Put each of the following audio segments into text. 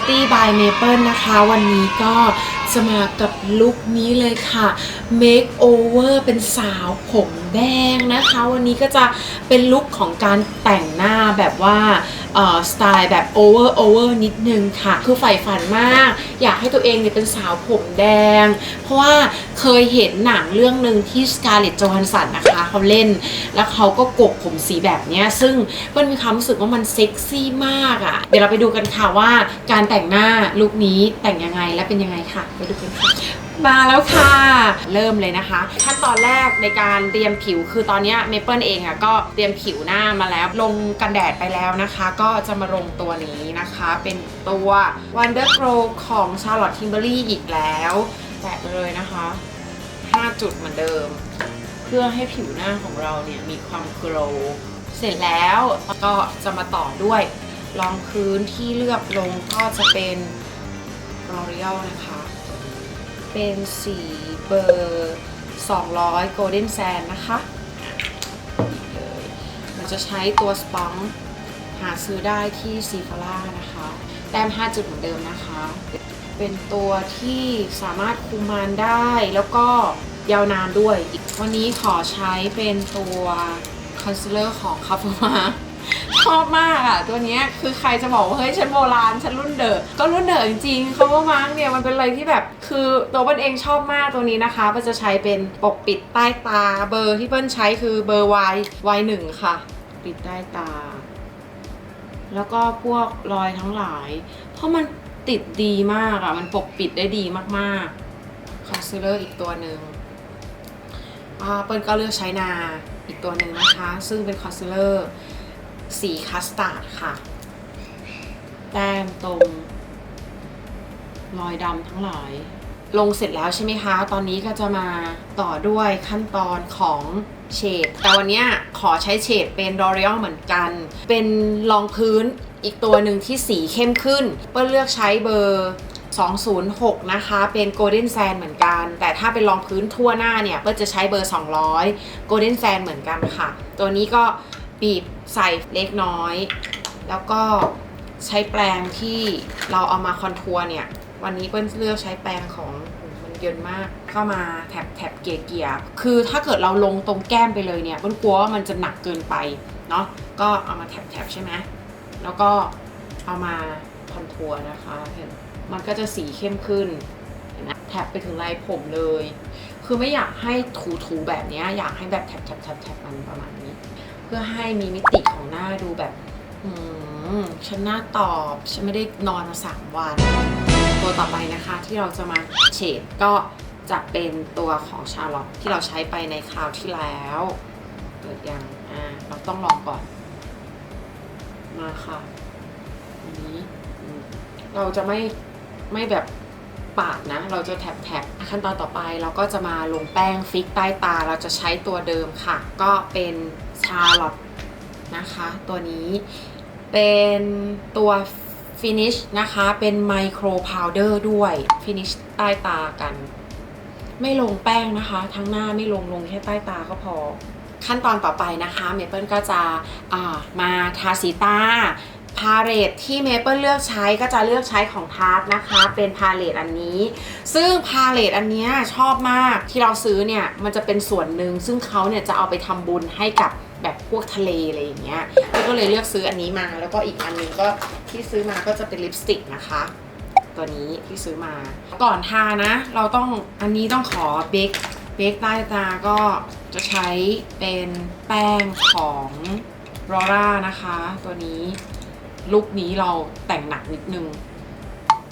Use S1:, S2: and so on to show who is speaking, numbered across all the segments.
S1: Beauty by Maple นะคะ วันนี้ก็จะมากับลุคนี้เลยค่ะ Make over เป็นสาวผมแดงนะคะ วันนี้ก็จะเป็นลุคของการแต่งหน้าแบบว่า สไตล์แบบ over over นิดนึงค่ะ คือใฝ่ฝันมาก อยากให้ตัวเองเนี่ยเป็นสาวผมแดง เพราะว่าเคยเห็นหนังเรื่องหนึ่งที่สกาเลตจอห์นสันนะคะเขาเล่น แล้วเขาก็กกผมสีแบบเนี้ยซึ่งเปิ้ลมีความรู้สึกว่ามันเซ็กซี่มากอะ่ะ เดี๋ยวเราไปดูกันค่ะว่าการแต่งหน้าลุคนี้แต่งยังไงและเป็นยังไงค่ะ ไปดูกันค่ะ มาแล้วค่ะ เริ่มเลยนะคะ ขั้นตอนแรกในการเตรียมผิวคือตอนนี้เมเปิลเองอะ่ะก็เตรียมผิวหน้ามาแล้ว ลงกันแดดไปแล้วนะคะ ก็จะมาลงตัวนี้นะคะ เป็นตัว Wonder Glow ของ Charlotte Tilbury อีกแล้วแตะไปเลยนะคะ 5 จุดเหมือนเดิม เพื่อให้ผิวหน้าของเราเนี่ยมีความโกลว์เสร็จแล้วก็จะมาต่อด้วยรองพื้นที่เลือกลงก็จะเป็น L'Oreal นะคะ เป็นสีเบอร์ 200 Golden Sand นะคะนี่เลยมันจะใช้ตัวสปองหาซื้อได้ที่ซีฟาร่านะคะ แต้ม 5 จุดเหมือนเดิมนะคะ เป็นตัวที่สามารถคุมมันได้แล้วก็ยาวนานด้วย วันนี้ขอใช้เป็นตัวคอนซีลเลอร์ของคาฟูมา ชอบมากอะ ตัวเนี้ยคือใครจะบอกว่าเฮ้ยฉันโบราณฉันรุ่นเดอะก็รุ่นเดอะจริงๆเขาว่ามาร์กเนี่ยมันเป็นอะไรที่แบบคือตัวเปิ้ลเองชอบมากตัวนี้นะคะเปิ้ลจะใช้เป็นปกปิดใต้ตาเบอร์ที่เปิ้ลใช้คือเบอร์ Y Y หนึ่งค่ะ ปิดใต้ตา แล้วก็พวกรอยทั้งหลาย เพราะมันติดดีมากอะมันปกปิดได้ดีมากๆคอนซีลเลอร์อีกตัวหนึ่งอ่าเปิ้ลก็เลือกใช้นาอีกตัวหนึ่งนะคะ ซึ่งเป็นคอนซีลเลอร์ สีคัสตาร์ดค่ะ แต้มตรงรอยดำทั้งหลาย ลงเสร็จแล้วใช่ไหมคะ ตอนนี้ก็จะมาต่อด้วยขั้นตอนของเฉด แต่วันนี้ขอใช้เฉดเป็น L'Oreal เหมือนกัน เป็นรองพื้นอีกตัวหนึ่งที่สีเข้มขึ้น เปิ้ลเลือกใช้เบอร์206 นะคะ เป็น Golden Sand เหมือนกัน แต่ถ้าเป็นรองพื้นทั่วหน้าเนี่ยเปิ้ลจะใช้เบอร์ 200 Golden Sand เหมือนกันค่ะ ตัวนี้ก็ บีบใส่เล็กน้อย แล้วก็ใช้แปรงที่เราเอามาคอนทัวร์เนี่ย วันนี้เปิ้ลเลือกใช้แปรงของมันเยินมาก เข้ามาแถบแถบเกียร์เกียร์คือถ้าเกิดเราลงตรงแก้มไปเลยเนี่ยเปิ้ลกลัวว่ามันจะหนักเกินไปเนาะก็เอามาแถบแถบใช่ไหมแล้วก็เอามาคอนทัวร์นะคะเห็นมันก็จะสีเข้มขึ้นเห็นไหมแถบไปถึงลายผมเลย คือไม่อยากให้ถูๆแบบนี้อยากให้แบบแถบแถบแถบแถบมันประมาณนี้ พื่อให้มีมิติของหน้าดูแบบอืมฉันหน้าตอบ ฉันไม่ได้นอนมาสามวัน ตัวต่อไปนะคะที่เราจะมาเฉดก็จะเป็นตัวของชาร์ลอตที่เราใช้ไปในคราวที่แล้วเปิดยังอ่าเราต้องลองก่อน มาค่ะอันนี้เราจะไม่ไม่แบบ ปาดนะ เราจะแถบแถบขั้นตอนต่อไปเราก็จะมาลงแป้งฟิกใต้ตา เราจะใช้ตัวเดิมค่ะ ก็เป็นชาร์ลอตนะคะ ตัวนี้เป็นตัวฟินิชนะคะ เป็นไมโครพาวเดอร์ด้วยฟินิชใต้ตากัน ไม่ลงแป้งนะคะ ทั้งหน้าไม่ลงลงแค่ใต้ตาก็พอ ขั้นตอนต่อไปนะคะเมเปิลก็จะามาทาสีตา พาเลตที่เมเปิลเลือกใช้ก็จะเลือกใช้ของทาร์ตนะคะ เป็นพาเลตอันนี้ ซึ่งพาเลตอันนี้ชอบมากที่เราซื้อเนี่ย มันจะเป็นส่วนหนึ่ง ซึ่งเขาเนี่ยจะเอาไปทำบุญให้กับแบบพวกทะเลอะไรอย่างเงี้ยก็เลยเลือกซื้ออันนี้มา แล้วก็อีกอันหนึงก็ที่ซื้อมาก็จะเป็นลิปสติกนะคะตัวนี้ที่ซื้อมา ก่อนทานะ เราต้องอันนี้ต้องขอเบคเบคใต้ตาก็จะใช้เป็นแป้งของรอร่านะคะ ตัวนี้ ลุคนี้เราแต่งหนักนิดนึง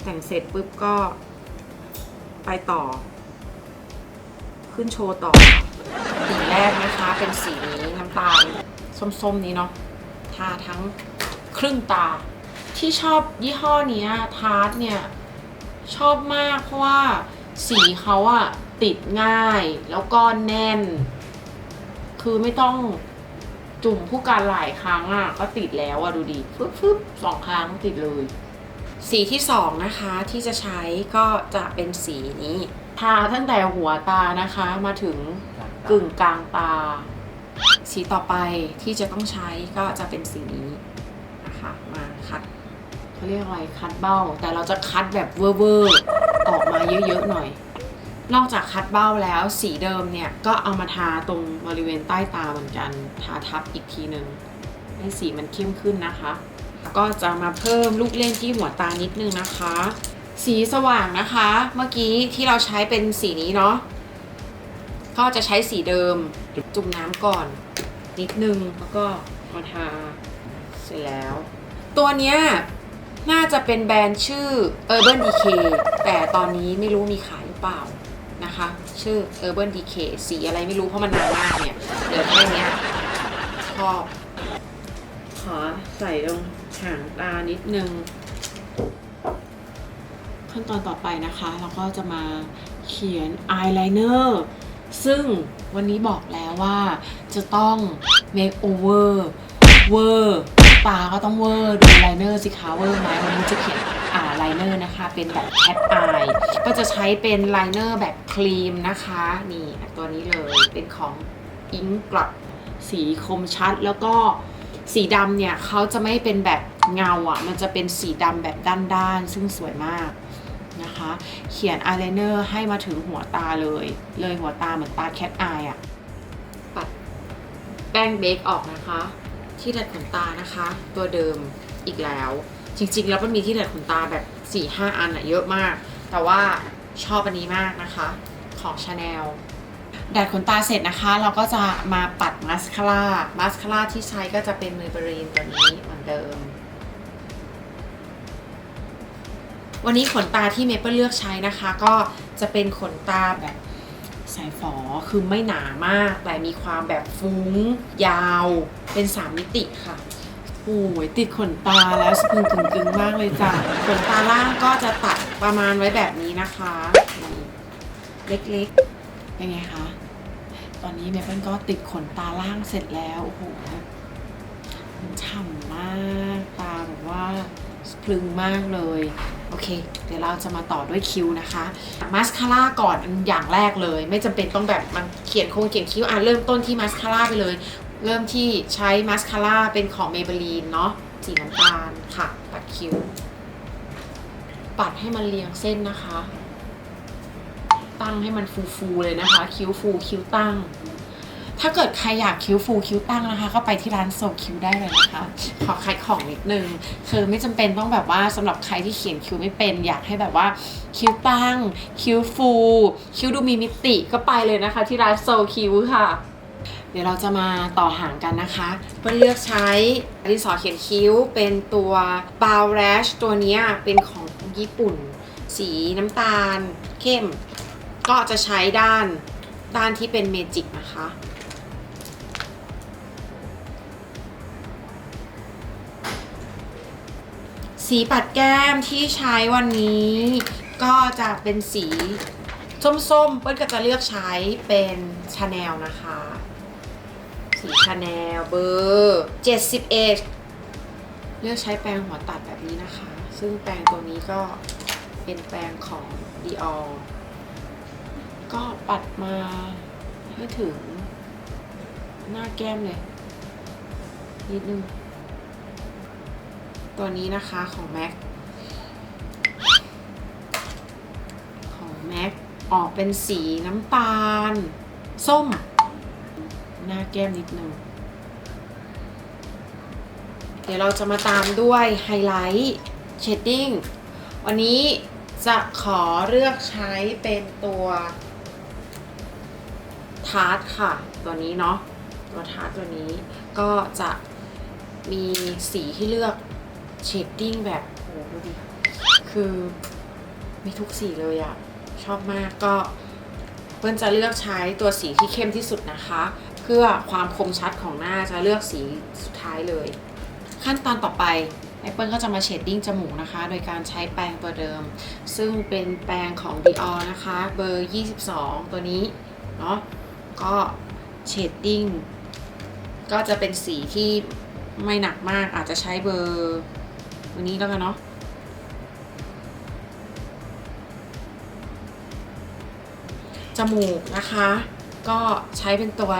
S1: แต่งเสร็จปุ๊บก็ไปต่อ ขึ้นโชว์ต่อสีแรกนะคะ เป็นสีนี้น้ำตาล ส้มๆนี้เนาะทาทั้งครึ่งตา ที่ชอบยี่ห้อนี้ทาร์ตเนี่ย ชอบมากเพราะว่าสีเขาอะติดง่ายแล้วก็แน่น คือไม่ต้อง จุ่มผู้การหลายครั้งอะก็ติดแล้วอะดูดิฟึบฟึบสองครั้งติดเลย สีที่สองนะคะที่จะใช้ก็จะเป็นสีนี้ทาตั้งแต่หัวตานะคะมาถึงกึ่งกลางตา สีต่อไปที่จะต้องใช้ก็จะเป็นสีนี้นะคะมาคัดเขาเรียกอะไรคัดเบ้า แต่เราจะคัดแบบเวอร์เวอร์ออกมาเยอะๆหน่อย นอกจากคัดเบ้าแล้วสีเดิมเนี่ย ก็เอามาทาตรงบริเวณใต้ตาเหมือนกัน ทาทับอีกทีหนึ่งให้สีมันเข้มขึ้นนะคะ ก็จะมาเพิ่มลูกเล่นที่หัวตานิดนึงนะคะ สีสว่างนะคะ เมื่อกี้ที่เราใช้เป็นสีนี้เนาะก็จะใช้สีเดิมจุ่มน้ำก่อน นิดนึงแล้วก็มาทาเสร็จแล้ว ตัวเนี้ยน่าจะเป็นแบรนด์ชื่อ Urban Decay แต่ตอนนี้ไม่รู้มีขายหรือเปล่า นะคะ ชื่อ Urban Decay สีอะไรไม่รู้เพราะมันนานมากเนี่ยเหลือแค่เนี้ยชอบ ขอใส่ตรงหางตานิดนึง ขั้นตอนต่อไปนะคะ เราก็จะมาเขียนอายไลเนอร์ซึ่งวันนี้บอกแล้วว่าจะต้อง make over เวอร์ตาก็ต้องเวอร์ดูไลเนอร์สิคะเวอร์ไหมวันนี้จะเขียนาไลเนอร์นะคะ เป็นแบบแคทอายก็จะใช้เป็นไลเนอร์แบบครีมนะคะ นี่ตัวนี้เลยเป็นของอิงกลับสีคมชัด แล้วก็สีดำเนี่ยเขาจะไม่เป็นแบบเงาอะ่ะ มันจะเป็นสีดำแบบด้านๆ ซึ่งสวยมากนะคะ เขียนอายไลเนอร์ให้มาถึงหัวตาเลย เลยหัวตาเหมือนตาแคทอายอะ ปัดแป้งเบคออกนะคะ ที่ดัดขนตานะคะ ตัวเดิมอีกแล้ว จริงๆ แล้วมันมีที่ดัดขนตาแบบ4-5อันอะเยอะมาก แต่ว่าชอบอันนี้มากนะคะ ของ Chanel ดัดขนตาเสร็จนะคะ เราก็จะมาปัดมาสคาร่ามาสคาร่าที่ใช้ก็จะเป็นเมเบรีนตัวนี้เหมือนเดิม วันนี้ขนตาที่เมเปิลเลือกใช้นะคะ ก็จะเป็นขนตาแบบสายฝอคือไม่หนามาก แต่มีความแบบฟุ้ง ยาว เป็น 3 มิติค่ะ โอ้ยติดขนตาแล้วสะพรึงกึ่งกึงๆมากเลยจ้ะขนตาล่างก็จะตัดประมาณไว้แบบนี้นะคะเล็กๆเป็นไงคะตอนนี้เมเปิลก็ติดขนตาล่างเสร็จแล้วโอ้โหมันฉ่ำมากตาแบบว่าสะพรึงมากเลยโอเค เดี๋ยวเราจะมาต่อด้วยคิ้วนะคะมาสคาร่าก่อนอันอย่างแรกเลย ไม่จำเป็นต้องแบบมันเขียนโครงเขียนคิ้วอะเริ่มต้นที่มาสคาร่าไปเลย เริ่มที่ใช้มาสคาร่าเป็นของเมเบลีนเนาะสีน้ำตาลค่ะ ปัดคิ้ว ปัดให้มันเรียงเส้นนะคะ ตั้งให้มันฟูๆเลยนะคะ คิ้วฟูคิ้วตั้ง ถ้าเกิดใครอยากคิ้วฟูคิ้วตั้งนะคะ ก็ไปที่ร้านโซคิ้วได้เลยนะคะ ขอขายของนิดนึงคือไม่จำเป็นต้องแบบว่าสำหรับใครที่เขียนคิ้วไม่เป็นอยากให้แบบว่า คิ้วตั้ง คิ้วฟู คิ้วดูมีมิติก็ไปเลยนะคะ ที่ร้านโซคิ้วค่ะ เดี๋ยวเราจะมาต่อหางกันนะคะเพื่อเลือกใช้ดินสอเขียนคิ้วเป็นตัว b a l r a s h ตัวนี้เป็นของญี่ปุ่น สีน้ำตาลเข้ม ก็จะใช้ด้านด้านที่เป็นเมจิกนะคะสีปัดแก้มที่ใช้วันนี้ก็จะเป็นสีส้มๆ เปิ้ลก็จะเลือกใช้เป็นชาแนลนะคะ สีชาแนลเบอร์71 เลือกใช้แปรงหัวตัดแบบนี้นะคะ ซึ่งแปรงตัวนี้ก็เป็นแปรงของ Dior ก็ปัดมาให้ถึงหน้าแก้มเลย นิดนึง ตัวนี้นะคะของ MAC ของ MAC ออกเป็นสีน้ำตาล ส้ม หน้าแก้มนิดนึง เดี๋ยวเราจะมาตามด้วยไฮไลท์เชดดิ้ง วันนี้จะขอเลือกใช้เป็นตัวทาร์ตค่ะ ตัวนี้เนาะ ตัวทาร์ตตัวนี้ก็จะมีสีที่เลือกเชดดิ้งแบบโหดูดิ คือมีทุกสีเลยอะชอบมากก็เปิ้ลจะเลือกใช้ตัวสีที่เข้มที่สุดนะคะ พื่อความคมชัดของหน้าจะเลือกสีสุดท้ายเลย ขั้นตอนต่อไปแอเปิลก็จะมาเชดดิ้งจมูกนะคะ โดยการใช้แปรงตัวเดิม ซึ่งเป็นแปรงของ Dior นะคะเบอร์ 22 ตัวนี้เนาะก็เชดดิ้งก็จะเป็นสีที่ไม่หนักมากอาจจะใช้เบอร์วันนี้แล้วกันเนาะจมูกนะคะ ก็ใช้เป็นตัว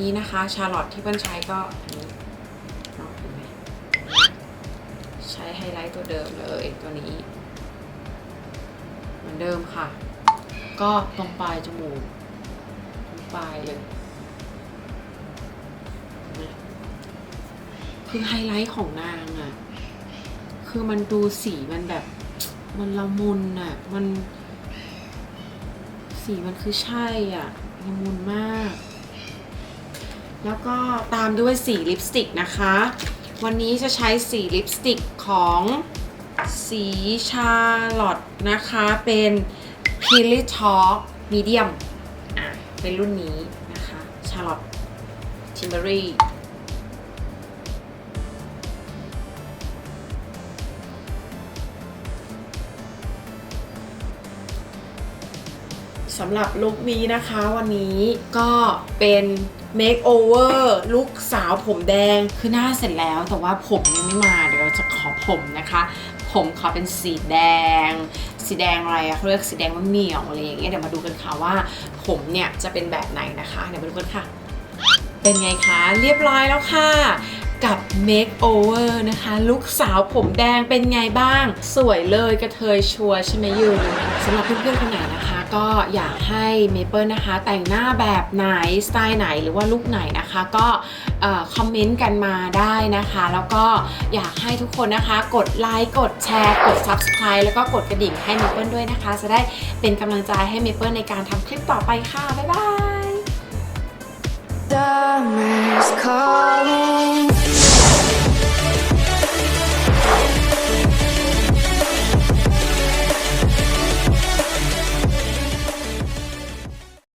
S1: นี้นะคะชาร์ลอตที่เปิ้ลใช้ก็อันนี้เนาะเห็นไหมใช้ไฮไลท์ตัวเดิมเลยตัวนี้ เหมือนเดิมค่ะ ก็ตรงปลายจมูกตรงปลายเลยคือไฮไลท์ของนางอะคือมันดูสีมันแบบ มันละมุนอะมัน สีมันคือใช่อะละมุนมาก แล้วก็ตามด้วยสีลิปสติกนะคะ วันนี้จะใช้สีลิปสติกของสีชาลอตนะคะ เป็น p i l i Talk Medium อะ เป็นรุ่นนี้นะคะ ชาลอตทิมเบอรี่สำหรับลุคนี้นะคะวันนี้ก็เป็น เมคโอเวอร์ลูกสาวผมแดงคือหน้าเสร็จแล้วแต่ว่าผมยังไม่มาเดี๋ยวเราจะขอผมนะคะ ผมขอเป็นสีแดง สีแดงอะไรเขาเรียกสีแดงมะเหมี่ยวอะไรอย่างเงี้ยเดี๋ยวมาดูกันค่ะว่า ผมเนี่ยจะเป็นแบบไหนนะคะ เดี๋ยวมาดูกันค่ะ เป็นไงคะ เรียบร้อยแล้วค่ะ กับ makeover นะคะลูกสาวผมแดงเป็นไงบ้าง สวยเลยกระเทยชัวร์ใช่ไหมยูสำหรับเพื่อนๆคนไหนนะคะ ก็อยากให้เมเปิลนะคะ แต่งหน้าแบบไหน สไตล์ไหนหรือว่าลุคไหนนะคะ ก็คอมเมนต์กันมาได้นะคะ แล้วก็อยากให้ทุกคนนะคะ กดไลค์กดแชร์ กด subscribe แล้วก็กดกระดิ่งให้เมเปิลด้วยนะคะ จะได้เป็นกำลังใจให้เมเปิลในการทำคลิปต่อไปค่ะ บ๊ายบาย
S2: Summer's calling